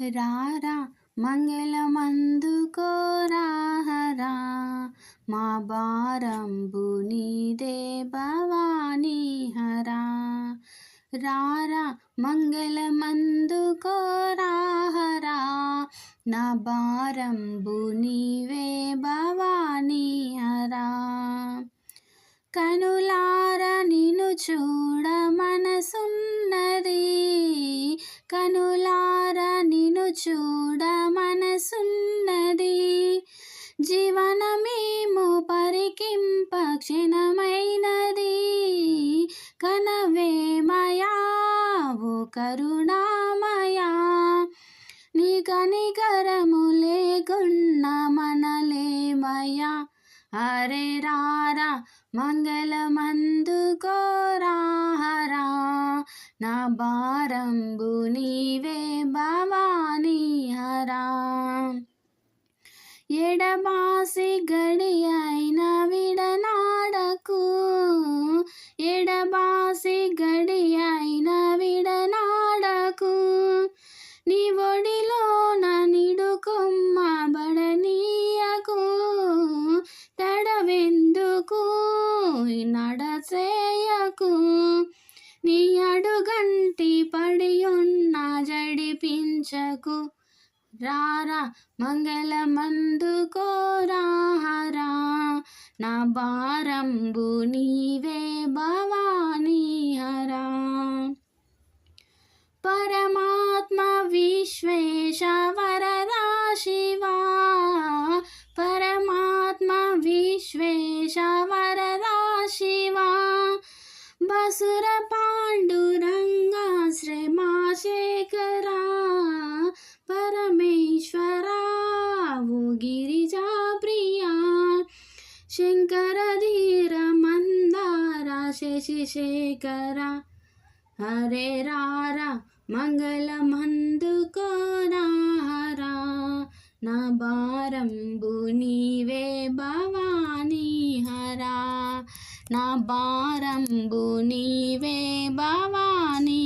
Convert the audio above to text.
రారా మంగళమందుకోరా హరా మా భారంబు నీదే భవానీ హరా. రారా మంగళమందుకోరా హరా నా భారంబు నీవే భవానీ హరా. కనులార నిన్ను చూడ మనసున్నది. కనుల చూడ మనసున్నది. జీవనమేమో పరికింప క్షణమైనది. కనవేమయా ఓ కరుణామయా. నిగనిగరము లేకున్న మనలేమయా అరే రారా మంగళమందు కోరాహరా నా భారంబు నీవే భవానీ హరా. ఎడబాసి గడి అయిన విడనాడకు ఎడబాసి గడి అయిన విడనాడకు నీ ఒడిలో నిడుకొమ్మ బడనీయకు తడవెందుకు నడచేయకు నీ అడుగంటి పడి ఉన్న జడిపించకు. రారా మంగళమందుకోరా హరా. నా భారంబు నీవే భవానీ హరా. పరమాత్మ విశ్వేశవ అసుర పాండురంగ శ్రీమాశేఖరా పరమేశ్వరా గిరిజా ప్రియా. శంకర ధీర మందార శశిశేఖర హరే రారా మంగళమందుకోరా హరా నా భారంబు నీవే భవానీ నా భారంబు నీవే భవానీ